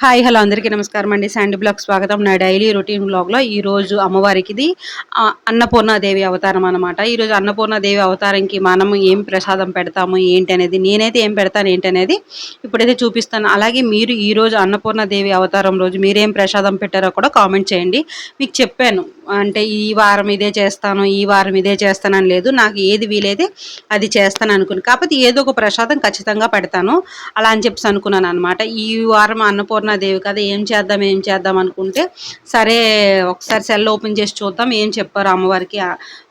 Hi hello అందరికీ నమస్కారం అండి. శాండీ బ్లాగ్ స్వాగతం. నా డైలీ రొటీన్ బ్లాగ్లో ఈరోజు అమ్మవారికిది అన్నపూర్ణాదేవి అవతారం అనమాట ఈరోజు అన్నపూర్ణాదేవి అవతారంకి మనం ఏం ప్రసాదం పెడతాము ఏంటి అనేది నేనైతే ఏం పెడతాను ఏంటి అనేది ఇప్పుడైతే చూపిస్తాను. అలాగే మీరు ఈరోజు అన్నపూర్ణాదేవి అవతారం రోజు మీరేం ప్రసాదం పెట్టారో కూడా కామెంట్ చేయండి. మీకు చెప్పాను అంటే ఈ వారం ఇదే చేస్తాను ఈ వారం ఇదే చేస్తానని లేదు. నాకు ఏది వీలైతే అది చేస్తాను అనుకుని కాకపోతే ఏదో ఒక ప్రసాదం ఖచ్చితంగా పెడతాను. అలా అని చెప్పేసి అనుకున్నాను అనమాట ఈ వారం అన్నపూర్ణ అనుకున్నదేవి కదా ఏం చేద్దాం ఏం చేద్దాం అనుకుంటే సరే ఒకసారి సెల్ ఓపెన్ చేసి చూద్దాం ఏం చెప్పారు అమ్మవారికి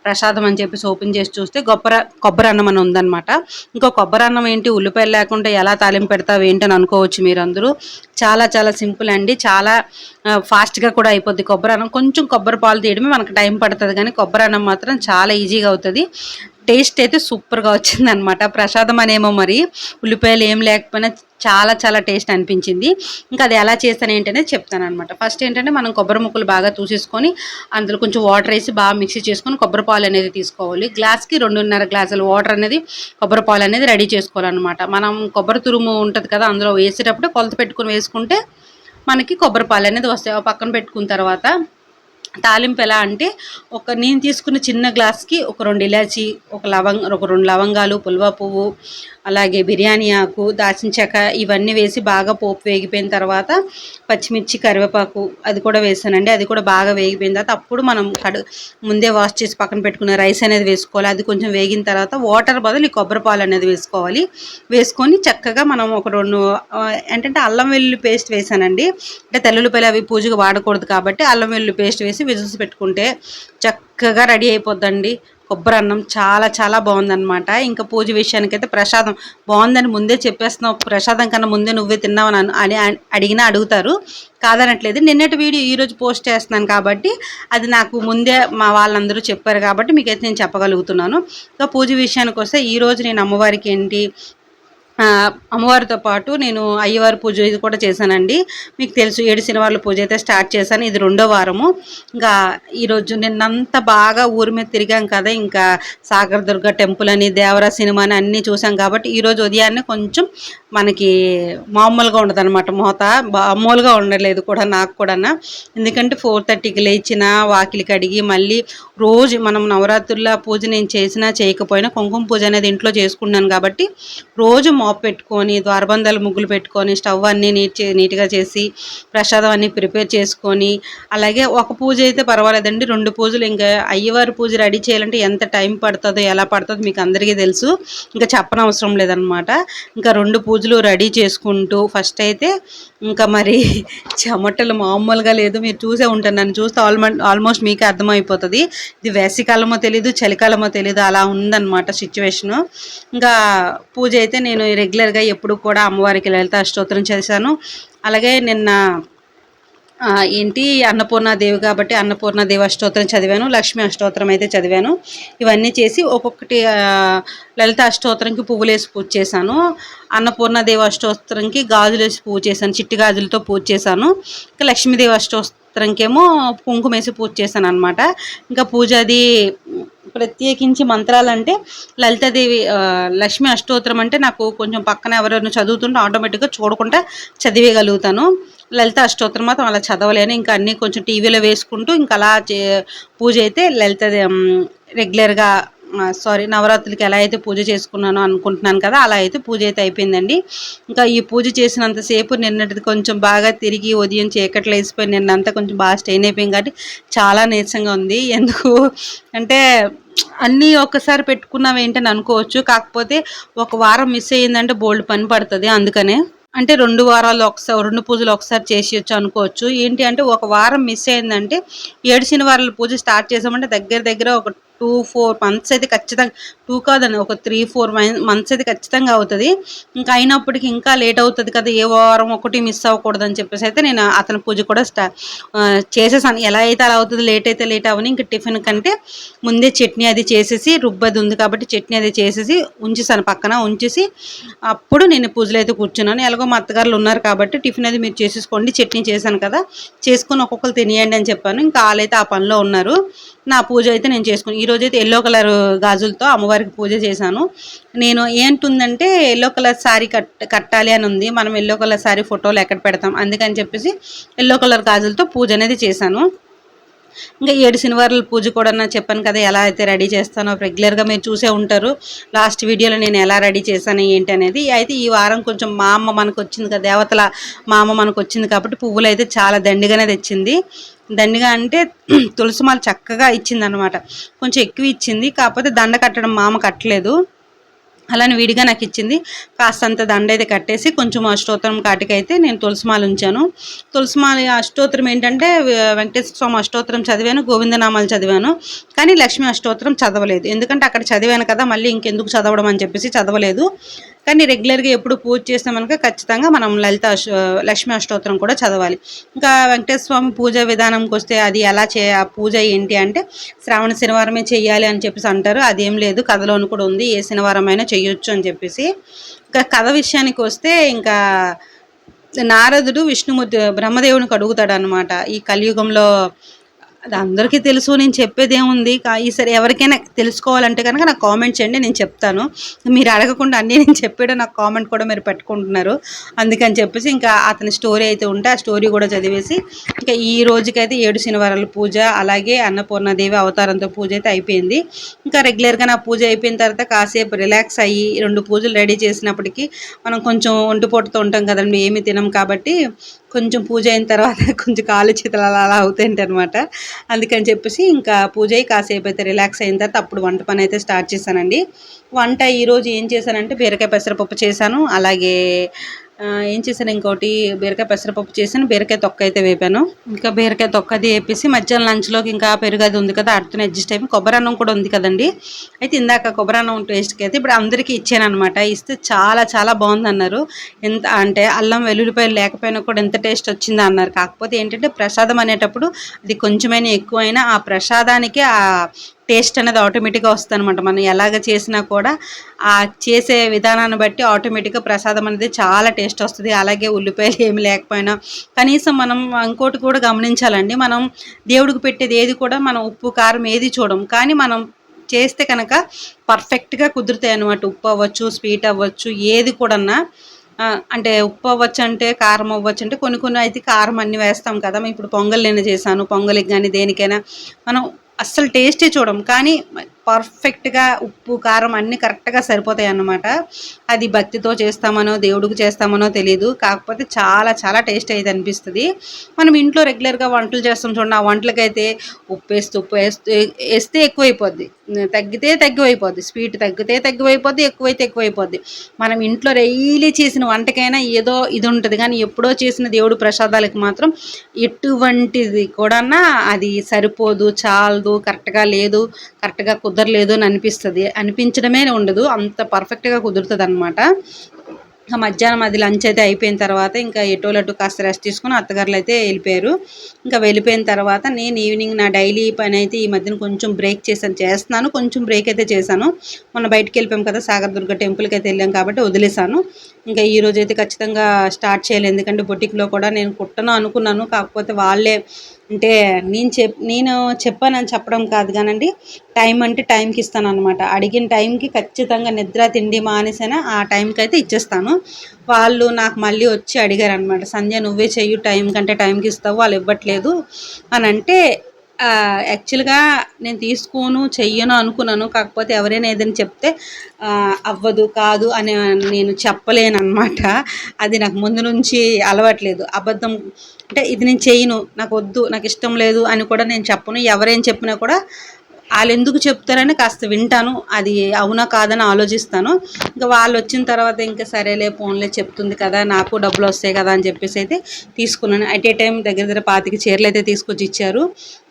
ప్రసాదం అని చెప్పేసి ఓపెన్ చేసి చూస్తే కొబ్బరి కొబ్బరి అన్నం అని ఉందన్నమాట. ఇంకా కొబ్బరి అన్నం ఏంటి ఉల్లిపాయలు లేకుండా ఎలా తాలింపు పెడతావు ఏంటని అనుకోవచ్చు మీరందరూ. చాలా చాలా సింపుల్ అండి. చాలా ఫాస్ట్గా కూడా అయిపోద్ది కొబ్బరి అన్నం కొంచెం కొబ్బరి పాలు తీయడమే మనకు టైం పడుతుంది కానీ కొబ్బరి అన్నం మాత్రం చాలా ఈజీగా అవుతుంది. టేస్ట్ అయితే సూపర్గా వచ్చింది అనమాట ప్రసాదం అనేమో మరి ఉల్లిపాయలు ఏం లేకపోయినా చాలా చాలా టేస్ట్ అనిపించింది. ఇంకా అది ఎలా చేస్తాను ఏంటనే చెప్తాను అనమాట ఫస్ట్ ఏంటంటే మనం కొబ్బరి ముక్కలు బాగా తూసేసుకొని అందులో కొంచెం వాటర్ వేసి బాగా మిక్సీ చేసుకొని కొబ్బరి పాలు అనేది తీసుకోవాలి. గ్లాస్కి రెండున్నర గ్లాసులు వాటర్ అనేది కొబ్బరి పాలు అనేది రెడీ చేసుకోవాలన్నమాట. మనం కొబ్బరి తురుము ఉంటుంది కదా అందులో వేసేటప్పుడు కొలత పెట్టుకొని వేసుకుంటే మనకి కొబ్బరి పాలు అనేది వస్తాయి. ఆ పక్కన పెట్టుకున్న తర్వాత తాలింపు ఎలా అంటే ఒక నేను తీసుకున్న చిన్న గ్లాస్కి ఒక రెండు ఇలాచి ఒక లవంగ ఒక రెండు లవంగాలు పుల్వ పువ్వు అలాగే బిర్యానీ ఆకు దాచిన చెక్క ఇవన్నీ వేసి బాగా పోపు వేగిపోయిన తర్వాత పచ్చిమిర్చి కరివేపాకు అది కూడా వేసానండి. అది కూడా బాగా వేగిపోయిన తర్వాత అప్పుడు మనం కడు ముందే వాష్ చేసి పక్కన పెట్టుకున్న రైస్ అనేది వేసుకోవాలి. అది కొంచెం వేగిన తర్వాత వాటర్ బదులు ఈ కొబ్బరి పాలు అనేది వేసుకోవాలి. వేసుకొని చక్కగా మనం ఒక రెండు ఏంటంటే అల్లం వెల్లుల్లి పేస్ట్ వేసానండి. అంటే తెల్లుల్లిపల్లి అవి పూజకు వాడకూడదు కాబట్టి అల్లం వెల్లుల్లి పేస్ట్ వేసి విజిల్స్ పెట్టుకుంటే చక్కగా రెడీ అయిపోద్దండి. కొబ్బరి అన్నం చాలా చాలా బాగుందన్నమాట. ఇంకా పూజ విషయానికైతే ప్రసాదం బాగుందని ముందే చెప్పేస్తున్నావు. ప్రసాదం కన్నా ముందే నువ్వే తిన్నావు అని అని అడిగినా అడుగుతారు. కాదనట్లేదు. నిన్నటి వీడియో ఈరోజు పోస్ట్ చేస్తున్నాను కాబట్టి అది నాకు ముందే మా వాళ్ళందరూ చెప్పారు కాబట్టి మీకైతే నేను చెప్పగలుగుతున్నాను. ఇంకా పూజ విషయానికి వస్తే ఈరోజు నేను అమ్మవారికి ఏంటి అమ్మవారితో పాటు నేను అయ్యవారి పూజ ఇది కూడా చేశానండి. మీకు తెలుసు ఏడు శనివారాల పూజ అయితే స్టార్ట్ చేశాను. ఇది రెండో వారము. ఇంకా ఈరోజు నిన్నంతా బాగా ఊరి మీద తిరిగాం కదా. ఇంకా సాగర్ దుర్గ టెంపుల్ అని దేవరా సినిమా అని అన్నీ చూసాం కాబట్టి ఈరోజు ఉదయాన్నే కొంచెం మనకి మామూలుగా ఉండదు అనమాట మోత మామూలుగా ఉండలేదు కూడా నాకు కూడా ఎందుకంటే ఫోర్ థర్టీకి లేచిన వాకిలి కడిగి మళ్ళీ రోజు మనం నవరాత్రుల పూజ నేను చేసినా చేయకపోయినా కుంకుమ పూజ అనేది ఇంట్లో చేసుకున్నాను కాబట్టి రోజు మోప్ పెట్టుకొని ద్వారబంధాలు ముగ్గులు పెట్టుకొని స్టవ్ అన్నీ నీట్ నీట్గా చేసి ప్రసాదం అన్నీ ప్రిపేర్ చేసుకొని అలాగే ఒక పూజ అయితే పర్వాలేదండి. రెండు పూజలు ఇంకా అయ్యవారి పూజ రెడీ చేయాలంటే ఎంత టైం పడుతుందో ఎలా పడుతుందో మీకు అందరికీ తెలుసు. ఇంకా చెప్పనవసరం లేదనమాట ఇంకా రెండు పూజలు రెడీ చేసుకుంటూ ఫస్ట్ అయితే ఇంకా మరి చెమటలు మామూలుగా లేదు. మీరు చూసే ఉంటారు. నన్ను చూస్తే ఆల్మో ఆల్మోస్ట్ మీకే అర్థమైపోతుంది. ఇది వేసవికాలమో తెలీదు చలికాలమో తెలీదు. అలా ఉందన్నమాట సిచ్యువేషను. ఇంకా పూజ అయితే నేను రెగ్యులర్గా ఎప్పుడు కూడా అమ్మవారికి లలిత అష్టోత్తరం చేశాను. అలాగే నిన్న ఏంటి? అన్నపూర్ణాదేవి కాబట్టి అన్నపూర్ణాదేవి అష్టోత్తరం చదివాను లక్ష్మీ అష్టోత్తరం అయితే చదివాను. ఇవన్నీ చేసి ఒక్కొక్కటి లలిత అష్టోత్తరంకి పువ్వులేసి పూజ చేశాను. అన్నపూర్ణాదేవి అష్టోత్తరంకి గాజులేసి పూజ చేశాను చిట్టి గాజులతో పూజ చేశాను. ఇంకా లక్ష్మీదేవి అష్టోత్తరంకేమో కుంకుమ వేసి పూజ చేశాను అనమాట ఇంకా పూజ అది ప్రత్యేకించి మంత్రాలు అంటే లలితాదేవి లక్ష్మి అష్టోత్తరం అంటే నాకు కొంచెం పక్కన ఎవరైనా చదువుతుంటే ఆటోమేటిక్గా చూడకుండా చదివేయగలుగుతాను. లలిత అష్టోత్తరం మాత్రం అలా చదవలేను. ఇంకా అన్నీ కొంచెం టీవీలో వేసుకుంటూ ఇంకా అలా చే పూజ అయితే లలిత రెగ్యులర్గా సారీ నవరాత్రులకి ఎలా అయితే పూజ చేసుకున్నానో అనుకుంటున్నాను కదా అలా అయితే పూజ అయితే అయిపోయిందండి. ఇంకా ఈ పూజ చేసినంతసేపు నిన్నటిది కొంచెం బాగా తిరిగి ఉదయం చీకట్లు వేసిపోయి నిన్నంతా కొంచెం బాగా స్టెయిన్ అయిపోయింది కాబట్టి చాలా నీరసంగా ఉంది. ఎందుకు? అంటే అన్నీ ఒక్కసారి పెట్టుకున్నాం ఏంటని అనుకోవచ్చు. కాకపోతే ఒక వారం మిస్ అయ్యిందంటే బోల్డ్ పని పడుతుంది అందుకనే. అంటే రెండు వారాలు ఒకసారి రెండు పూజలు ఒకసారి చేసేయచ్చు అనుకోవచ్చు. ఏంటి అంటే ఒక వారం మిస్ అయిందంటే ఏడు శనివారాలు పూజ స్టార్ట్ చేసామంటే దగ్గర దగ్గర ఒక టూ ఫోర్ మంత్స్ అయితే ఖచ్చితంగా టూ కాదండి ఒక త్రీ ఫోర్ మంత్స్ అయితే ఖచ్చితంగా అవుతుంది. ఇంకా అయినప్పటికీ ఇంకా లేట్ అవుతుంది కదా ఏ వారం ఒకటి మిస్ అవ్వకూడదని చెప్పేసి అయితే నేను అతని పూజ కూడా స్టా చేసేసాను. ఎలా అయితే అలా అవుతుంది లేట్ అయితే లేట్ అవని ఇంకా టిఫిన్ కంటే ముందే చట్నీ అది చేసేసి రుబ్బది ఉంది కాబట్టి చట్నీ అది చేసేసి ఉంచేసాను పక్కన ఉంచేసి అప్పుడు నేను పూజలు అయితే కూర్చున్నాను. ఎలాగో మా అత్తగారులు ఉన్నారు కాబట్టి టిఫిన్ అది మీరు చేసేసుకోండి చట్నీ చేశాను కదా చేసుకొని ఒక్కొక్కరు తినేయండి అని చెప్పాను. ఇంకా వాళ్ళైతే ఆ పనిలో ఉన్నారు. నా పూజ అయితే నేను చేసుకుని రోజైతే ఎల్లో కలర్ గాజులతో అమ్మవారికి పూజ చేశాను. నేను ఏంటుందంటే ఎల్లో కలర్ శారీ కట్ కట్టాలి అని ఉంది. మనం ఎల్లో కలర్ శారీ ఫోటోలు ఎక్కడ పెడతాం? అందుకని చెప్పేసి ఎల్లో కలర్ గాజులతో పూజ అనేది చేశాను. ఇంకా ఏడు శనివారాల పూజ కూడా నా చెప్పాను కదా ఎలా అయితే రెడీ చేస్తానో. రెగ్యులర్గా మీరు చూసే ఉంటారు. లాస్ట్ వీడియోలో నేను ఎలా రెడీ చేశాను ఏంటి అనేది. అయితే ఈ వారం కొంచెం మా అమ్మ మనకు వచ్చింది కదా దేవతల మా అమ్మ మనకు వచ్చింది కాబట్టి పువ్వులు అయితే చాలా దండిగానే తెచ్చింది. దండిగా అంటే తులసి మాల చక్కగా ఇచ్చింది అనమాట కొంచెం ఎక్కువ ఇచ్చింది. కాకపోతే దండ కట్టడం మామ కట్టలేదు. అలానే విడిగా నాకు ఇచ్చింది. కాస్తంత దండ అయితే కట్టేసి కొంచెం అష్టోత్తరం కాటికైతే నేను తులసిమాల ఉంచాను. తులసిమాల అష్టోత్తరం ఏంటంటే వెంకటేశ్వర స్వామి అష్టోత్తరం చదివాను గోవిందనామాలు చదివాను. కానీ లక్ష్మీ అష్టోత్తరం చదవలేదు. ఎందుకంటే అక్కడ చదివాను కదా మళ్ళీ ఇంకెందుకు చదవడం అని చెప్పేసి చదవలేదు. కానీ రెగ్యులర్గా ఎప్పుడు పూజ చేసామనుక ఖచ్చితంగా మనం లలిత లక్ష్మీ అష్టోత్తరం కూడా చదవాలి. ఇంకా వెంకటేశ్వర స్వామి పూజ విధానంకి వస్తే అది ఎలా చే ఆ పూజ ఏంటి అంటే శ్రావణ శనివారమే చేయాలి అని చెప్పేసి అంటారు. అదేం లేదు కథలోను కూడా ఉంది. ఏ శనివారం అయినా చెయ్యొచ్చు అని చెప్పేసి. ఇంకా కథ విషయానికి వస్తే ఇంకా నారదుడు విష్ణుమూర్తి బ్రహ్మదేవునికి అడుగుతాడు అనమాట ఈ కలియుగంలో అది అందరికీ తెలుసు నేను చెప్పేది ఏముంది ఈసారి ఎవరికైనా తెలుసుకోవాలంటే కనుక నాకు కామెంట్ చేయండి నేను చెప్తాను. మీరు అడగకుండా అన్నీ నేను చెప్పాడు నాకు కామెంట్ కూడా మీరు పెట్టుకుంటున్నారు. అందుకని చెప్పేసి ఇంకా అతని స్టోరీ అయితే ఉంటే ఆ స్టోరీ కూడా చదివేసి ఇంకా ఈ రోజుకైతే ఏడు శనివారాల పూజ అలాగే అన్నపూర్ణదేవి అవతారంతో పూజ అయితే అయిపోయింది. ఇంకా రెగ్యులర్గా నా పూజ అయిపోయిన తర్వాత కాసేపు రిలాక్స్ అయ్యి రెండు పూజలు రెడీ చేసినప్పటికీ మనం కొంచెం ఒంటిపోటుతో ఉంటాం కదండి ఏమి తినం కాబట్టి కొంచెం పూజ అయిన తర్వాత కొంచెం కాలు చేతులు అలా అలా అవుతాయంట అనమాట అందుకని చెప్పేసి ఇంకా పూజ అయ్యి కాసేపు అయితే రిలాక్స్ అయిన తర్వాత అప్పుడు వంట పని అయితే స్టార్ట్ చేశానండి. వంట ఈరోజు ఏం చేశానంటే బీరకాయ పెసరపప్పు చేశాను. అలాగే ఏం చేశాను ఇంకోటి? బీరకాయ పెసరపప్పు చేశాను. బీరకాయ తొక్క అయితే వేపాను. ఇంకా బీరకాయ తొక్క అది వేపేసి మధ్యాహ్నం లంచ్లోకి ఇంకా పెరుగు అది ఉంది కదా అడుతున్న అడ్జస్ట్ అయిపోయి కొబ్బరి అన్నం కూడా ఉంది కదండి. అయితే ఇందాక కొబ్బరి అన్నం టేస్ట్కి అయితే ఇప్పుడు అందరికీ ఇచ్చాను అనమాట ఇస్తే చాలా చాలా బాగుంది అన్నారు ఎంత అంటే అల్లం వెల్లుల్లిపాయలు లేకపోయినా కూడా ఎంత టేస్ట్ వచ్చిందా అన్నారు. కాకపోతే ఏంటంటే ప్రసాదం అనేటప్పుడు అది కొంచెమైనా ఎక్కువైనా ఆ ప్రసాదానికి ఆ టేస్ట్ అనేది ఆటోమేటిక్గా వస్తుంది అనమాట మనం ఎలాగ చేసినా కూడా ఆ చేసే విధానాన్ని బట్టి ఆటోమేటిక్గా ప్రసాదం అనేది చాలా టేస్ట్ వస్తుంది. అలాగే ఉల్లిపాయలు ఏమి లేకపోయినా కనీసం మనం ఇంకోటి కూడా గమనించాలండి. మనం దేవుడికి పెట్టేది ఏది కూడా మనం ఉప్పు కారం ఏది చూడం. కానీ మనం చేస్తే కనుక పర్ఫెక్ట్గా కుదురుతాయి అనమాట ఉప్పు అవ్వచ్చు స్వీట్ అవ్వచ్చు ఏది కూడా అంటే ఉప్పు అవ్వచ్చు అంటే కారం అవ్వచ్చు అంటే కొన్ని కొన్ని అయితే కారం అన్నీ వేస్తాం కదా. ఇప్పుడు పొంగల్ నేను చేశాను. పొంగలికి కానీ దేనికైనా మనం అస్సలు టేస్టే చూడం. కానీ పర్ఫెక్ట్గా ఉప్పు కారం అన్నీ కరెక్ట్గా సరిపోతాయి అన్నమాట. అది భక్తితో చేస్తామనో దేవుడికి చేస్తామనో తెలియదు కాకపోతే చాలా చాలా టేస్ట్ అయితే అనిపిస్తుంది. మనం ఇంట్లో రెగ్యులర్గా వంటలు చేస్తాం చూడండి. ఆ వంటలకైతే ఉప్పు వేస్తే ఉప్పు వేస్తే వేస్తే ఎక్కువైపోద్ది. తగ్గితే తగ్గిపోయిపోద్ది స్వీట్ తగ్గితే తగ్గిపోయిపోద్ది ఎక్కువైతే ఎక్కువైపోద్ది. మనం ఇంట్లో డైలీ చేసిన వంటకైనా ఏదో ఇది ఉంటుంది. కానీ ఎప్పుడో చేసిన దేవుడు ప్రసాదాలకి మాత్రం ఎటువంటిది కూడా అది సరిపోదు చాలదు కరెక్ట్గా లేదు కరెక్ట్గా కుదరలేదు అని అనిపిస్తుంది. అనిపించడమే ఉండదు. అంత పర్ఫెక్ట్గా కుదురుతుంది అనమాట మధ్యాహ్నం అది లంచ్ అయితే అయిపోయిన తర్వాత ఇంకా ఎటోలటు కాస్త రెస్ట్ తీసుకుని అత్తగారులు అయితే వెళ్ళిపోయారు. ఇంకా వెళ్ళిపోయిన తర్వాత నేను ఈవినింగ్ నా డైలీ పని అయితే ఈ మధ్యన కొంచెం బ్రేక్ చేశాను. చేస్తున్నాను కొంచెం బ్రేక్ అయితే చేశాను. మొన్న బయటకు వెళ్ళిపోయాం కదా సాగర్ దుర్గ టెంపుల్కి అయితే వెళ్ళాం కాబట్టి వదిలేశాను. ఇంకా ఈ అయితే ఖచ్చితంగా స్టార్ట్ చేయాలి ఎందుకంటే బొటిక్లో కూడా నేను కుట్టను అనుకున్నాను. కాకపోతే వాళ్ళే అంటే నేను చెప్ నేను చెప్పానని చెప్పడం కాదు కానండి టైం అంటే టైంకి ఇస్తాను అనమాట అడిగిన టైంకి ఖచ్చితంగా నిద్ర తిండి మానేసైనా ఆ టైంకి అయితే ఇచ్చేస్తాను. వాళ్ళు నాకు మళ్ళీ వచ్చి అడిగారు అనమాట సంధ్య నువ్వే చెయ్యి టైం కంటే టైంకి ఇస్తావు వాళ్ళు ఇవ్వట్లేదు. అని అంటే యాక్చువల్గా నేను తీసుకోను చెయ్యను అనుకున్నాను. కాకపోతే ఎవరైనా ఏదైనా చెప్తే అవ్వదు కాదు అని నేను చెప్పలేను అనమాట అది నాకు ముందు నుంచి అలవాట్లేదు. అబద్ధం అంటే ఇది నేను చేయను నాకు వద్దు నాకు ఇష్టం లేదు అని కూడా నేను చెప్పను. ఎవరేం చెప్పినా కూడా వాళ్ళు ఎందుకు చెప్తారని కాస్త వింటాను. అది అవునా కాదని ఆలోచిస్తాను. ఇంకా వాళ్ళు వచ్చిన తర్వాత ఇంకా సరేలే ఫోన్లే చెప్తుంది కదా నాకు డబ్బులు వస్తాయి కదా అని చెప్పేసి అయితే తీసుకున్నాను. అట్ ఏ టైం దగ్గర దగ్గర పాతికి చీరలు అయితే తీసుకొచ్చి ఇచ్చారు.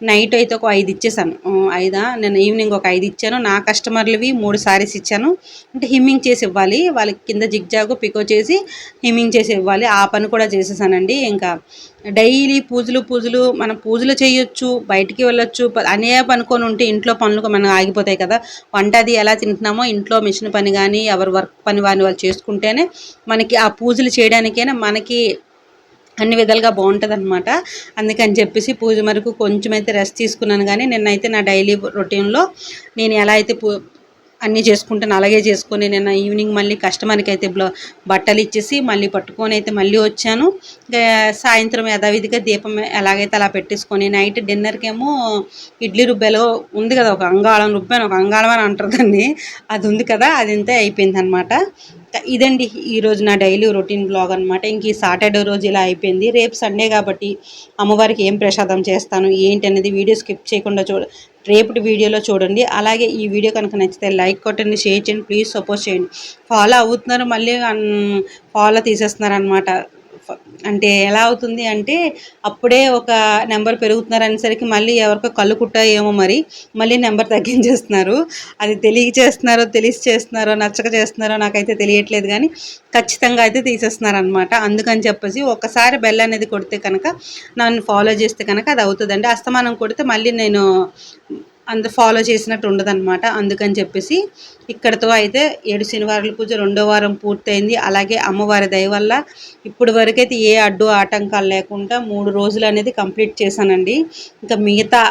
నైట్ అయితే ఒక ఐదు ఇచ్చేసాను. ఐదా? నేను ఈవినింగ్ ఒక ఐదు ఇచ్చాను. నా కస్టమర్లవి మూడు సారీస్ ఇచ్చాను. అంటే హిమ్మింగ్ చేసి ఇవ్వాలి. వాళ్ళకి కింద జిగ్జాగు పికో చేసి హిమ్మింగ్ చేసి ఇవ్వాలి. ఆ పని కూడా చేసేసానండి. ఇంకా డైలీ పూజలు పూజలు మనం పూజలు చేయొచ్చు బయటికి వెళ్ళొచ్చు అనే పనుకొని ఉంటే ఇంట్లో ఇంట్లో పనులు మనం ఆగిపోతాయి కదా. వంట అది ఎలా తింటున్నామో ఇంట్లో మిషన్ పని కానీ ఎవరి వర్క్ పని వారిని వాళ్ళు చేసుకుంటేనే మనకి ఆ పూజలు చేయడానికైనా మనకి అన్ని విధాలుగా బాగుంటుంది అనమాట అందుకని చెప్పేసి పూజ వరకు కొంచెం అయితే రెస్ట్ తీసుకున్నాను కానీ నిన్నైతే నా డైలీ రొటీన్లో నేను ఎలా అయితే పూ అన్నీ చేసుకుంటాను. అలాగే చేసుకొని నేను ఈవినింగ్ మళ్ళీ కస్టమర్కి అయితే బ్లో బట్టలు ఇచ్చేసి మళ్ళీ పట్టుకొని అయితే మళ్ళీ వచ్చాను. సాయంత్రం యథావిధిగా దీపం ఎలాగైతే అలా పెట్టేసుకొని నైట్ డిన్నర్కి ఏమో ఇడ్లీ రుబ్బెలో ఉంది కదా ఒక అంగాళం రుబ్బాను. ఒక అంగాళం అని అంటారు దాన్ని. అది ఉంది కదా అది అంతే అయిపోయింది అనమాట ఇదండి ఈరోజు నా డైలీ రొటీన్ బ్లాగ్ అనమాట ఇంక ఈ సాటర్డే రోజు ఇలా అయిపోయింది. రేపు సండే కాబట్టి అమ్మవారికి ఏం ప్రసాదం చేస్తాను ఏంటి అనేది వీడియో స్కిప్ చేయకుండా చూడ రేపటి వీడియోలో చూడండి. అలాగే ఈ వీడియో కనుక నచ్చితే లైక్ కొట్టండి షేర్ చేయండి ప్లీజ్ సపోర్ట్ చేయండి. ఫాలో అవుతున్నారు మళ్ళీ ఫాలో తీసేస్తున్నారు అనమాట అంటే ఎలా అవుతుంది అంటే అప్పుడే ఒక నెంబర్ పెరుగుతున్నారు అనేసరికి మళ్ళీ ఎవరికో కళ్ళు కుట్టాయేమో మరి మళ్ళీ నెంబర్ తగ్గించేస్తున్నారు. అది తెలియ చేస్తున్నారో తెలిసి చేస్తున్నారో నచ్చక చేస్తున్నారో నాకైతే తెలియట్లేదు కానీ ఖచ్చితంగా అయితే తీసేస్తున్నారు అనమాట అందుకని చెప్పేసి ఒకసారి బెల్ అనేది కొడితే కనుక నన్ను ఫాలో చేస్తే కనుక అది అవుతుందండి. అస్తమానం కొడితే మళ్ళీ నేను అంత ఫాలో చేసినట్టు ఉండదన్నమాట. అందుకని చెప్పేసి ఇక్కడతో అయితే ఏడు శనివారాల పూజ రెండో వారం పూర్తయింది. అలాగే అమ్మవారి దయ వల్ల ఇప్పుడు వరకైతే ఏ అడ్డు ఆటంకాలు లేకుండా మూడు రోజులు అనేది కంప్లీట్ చేశానండి. ఇంకా మిగతా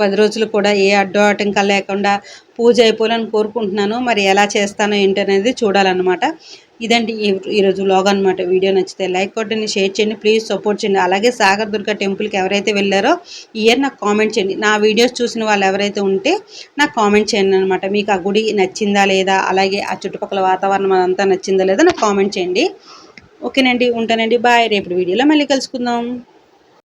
పది రోజులు కూడా ఏ అడ్డు ఆటంకాలు లేకుండా పూజ అయిపోవాలని కోరుకుంటున్నాను. మరి ఎలా చేస్తానో ఏంటనేది చూడాలన్నమాట. ఇదండి ఈరోజు వ్లాగ్ అనమాట వీడియో నచ్చితే లైక్ కొట్టండి షేర్ చేయండి ప్లీజ్ సపోర్ట్ చేయండి. అలాగే సాగర్ దుర్గ టెంపుల్కి ఎవరైతే వెళ్ళారో ఇయర్ నాకు కామెంట్ చేయండి. నా వీడియోస్ చూసిన వాళ్ళు ఎవరైతే ఉంటే నాకు కామెంట్ చేయండి అనమాట మీకు ఆ గుడి నచ్చిందా లేదా? అలాగే ఆ చుట్టుపక్కల వాతావరణం అంతా నచ్చిందా లేదా నాకు కామెంట్ చేయండి. ఓకేనండి ఉంటానండి. బాయ్. రేపు వీడియోలో మళ్ళీ కలుసుకుందాం.